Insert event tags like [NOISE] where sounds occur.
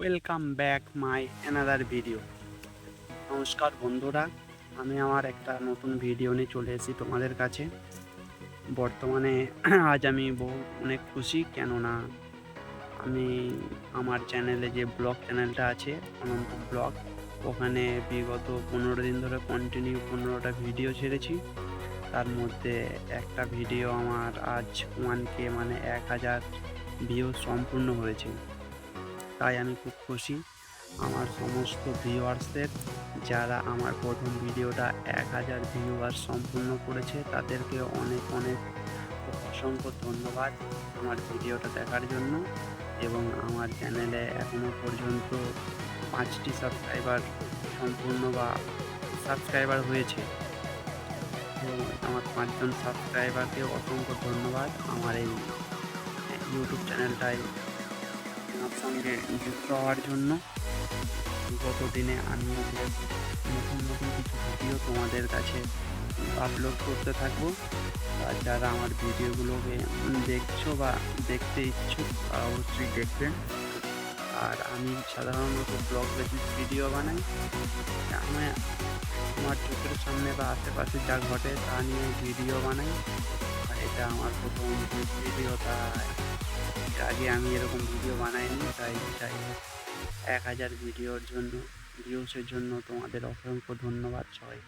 Welcome back my another video নমস্কার বন্ধুরা, আমি আমার একটা নতুন ভিডিও নিয়ে চলে এসেছি তোমাদের কাছে। বর্তমানে [CLEARS THROAT] আজ আমি বহু, অনেক খুশি, কেননা আমি আমার চ্যানেলে যে ব্লগ চ্যানেলটা আছে, অনন্ত ব্লগ ওখানে বিগত পনেরো দিন ধরে কন্টিনিউ পনেরোটা ভিডিও ছেড়েছি। তার মধ্যে একটা ভিডিও আমার আজ ওয়ান কে মানে এক হাজার ভিউ সম্পূর্ণ হয়েছে। তাই আমি খুব খুশি। আমার সমস্ত ভিউয়ার্সদের, যারা আমার প্রথম ভিডিওটা এক হাজার ভিউয়ার্স সম্পূর্ণ করেছে, তাদেরকে অনেক অনেক অসংখ্য ধন্যবাদ আমার ভিডিওটা দেখার জন্য। এবং আমার চ্যানেলে এখনও পর্যন্ত পাঁচটি সাবস্ক্রাইবার সম্পূর্ণ বা সাবস্ক্রাইবার হয়েছে। তো আমার পাঁচজন সাবস্ক্রাইবারকে অসংখ্য ধন্যবাদ। আমার এই ইউটিউব চ্যানেলটায় সঙ্গে যুক্ত হওয়ার জন্য গত দিনে আমি নতুন নতুন কিছু ভিডিও তোমাদের কাছে আপলোড করতে থাকব। আর যারা আমার ভিডিওগুলোকে দেখছ বা দেখতে ইচ্ছুক অবশ্যই দেখবেন। আর আমি সাধারণত ব্লগ বেসিস ভিডিও বানাই। আমি আমার চোখের সামনে বা আশেপাশে যা ঘটে তা নিয়ে ভিডিও বানাই। আর এটা আমার প্রথম ভিডিও, তাই আগে আমি এরকম ভিডিও বানাইনি, তাই তাই এক হাজার ভিডিওর জন্য ভিউসের জন্য তোমাদের অসংখ্য ধন্যবাদ সবাই